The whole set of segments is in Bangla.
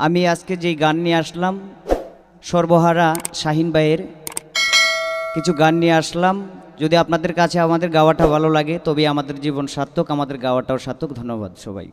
আমি আজকে যেই গান নিয়ে আসলাম, সর্বহারা শাহিন ভাইয়ের কিছু গান নিয়ে আসলাম। যদি আপনাদের কাছে আমাদের গাওয়াটা ভালো লাগে তবে আমাদের জীবন সার্থক, আমাদের গাওয়াটাও সার্থক। ধন্যবাদ সবাই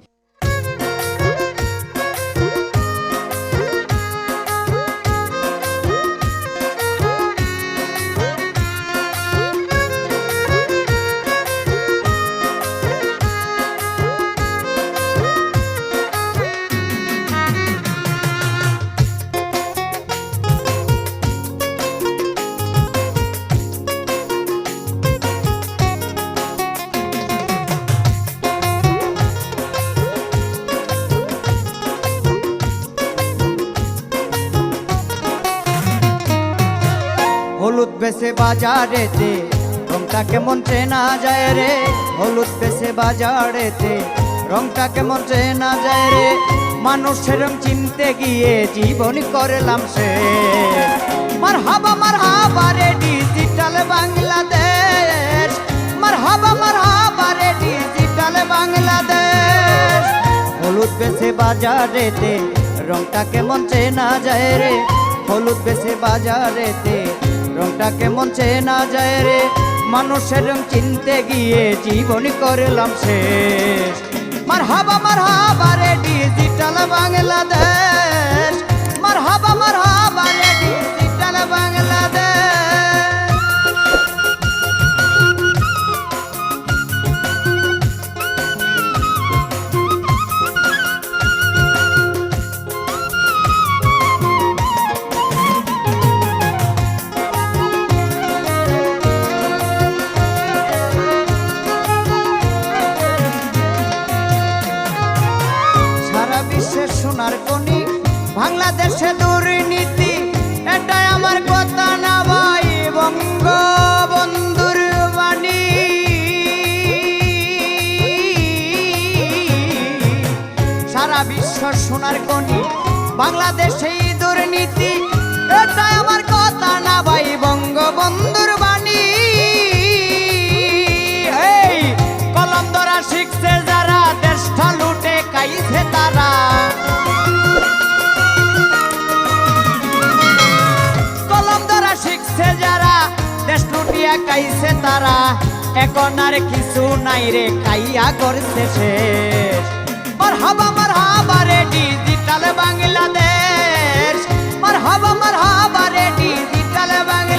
বেসে বাজারেতে, রংটা কেমন চেনা যায় রে? হলুদ বেসে বাজারেতে, রংটা কেমন চেনা যায় রে? মানুষের রং চিনতে গিয়ে জীবন করলাম সে। মার হাবা মার হাবা রে ডিজিটাল বাংলাদেশ। মার হাবা মার হাবা রে ডিজিটাল বাংলাদেশ। হলুদ বেসে বাজারেতে, রংটা কেমন চেনা যায় রে? হলুদ বেসে বাজারেতে রংটা কেমন চেনা যায় রে। মানুষের রং চিনতে গিয়ে জীবন করলাম শেষ। মার হাবা মার হাবা রে, ডিজিটাল বাংলাদেশ। সোনার কনি বাংলাদেশে দুর্নীতি, এটাই আমার কথা না ভাই, বঙ্গবন্ধুর বাণী। সারা বিশ্ব সোনার কনি বাংলাদেশেই দুর্নীতি, এটাই আমার কথা না ভাই, বঙ্গবন্ধুর লুটিয়া কাইছে তারা, এখন আর কিছু নাই রে কাইয়া করছে শেষ। মার হাবা রে ডিজিটাল বাংলাদেশ। মার হাবা মার হাবা রে ডিজিটাল বাংলাদেশ।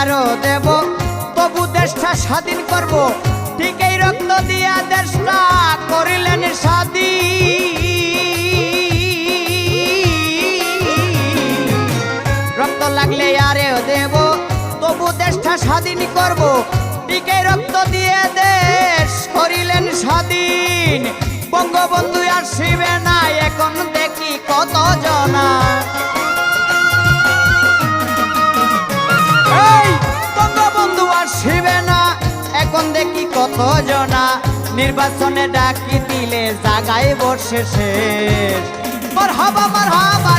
আরও দেব। তবু দেশটা স্বাধীন করব। ঠিক এই রক্ত দিয়া দেশটা করিলেন স্বাধীন। রক্ত লাগলে আরেও দেব। তবু দেশটা স্বাধীন করব। ঠিক এই রক্ত দিয়ে দেশ করিলেন স্বাধীন। বঙ্গবন্ধু আর শিবে না এখন জনা নির্বাচনে ডাকি দিলে জাগায় বসে শেষ। মার হাবা মার হাবা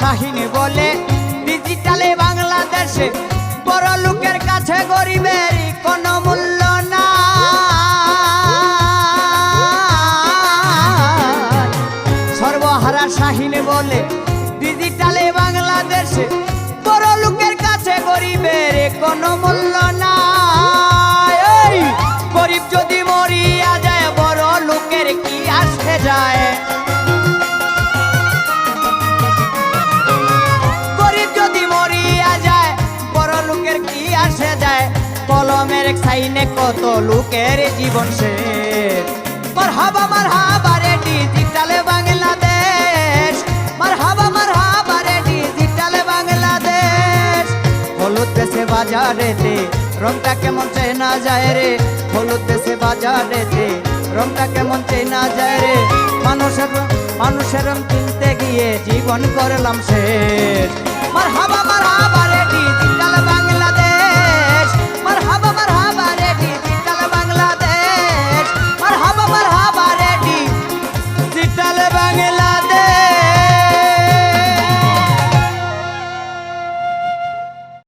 শাহিনী বলে, ডিজিটালে বাংলাদেশে বড় লোকের কাছে গরিবের কোনো মূল্য না সর্বহারা শাহিনী বলে, ডিজিটালে বাংলাদেশে বড় লোকের কাছে গরিবের কোনো মূল্য না গরিব যদি মরিয়া যায়, বড় লোকের কি আসে যায়? সাইনে কত লোকের জীবন শেষ। হলুদ দেশে বাজারেতে রংটা কেমন চেনা যায় রে। হলুদ দেশে বাজারেতে রংটা কেমন চেনা যায় রে। মানুষের মানুষের কিনতে গিয়ে জীবন করলাম শেষ। মার হাবা মার হাবা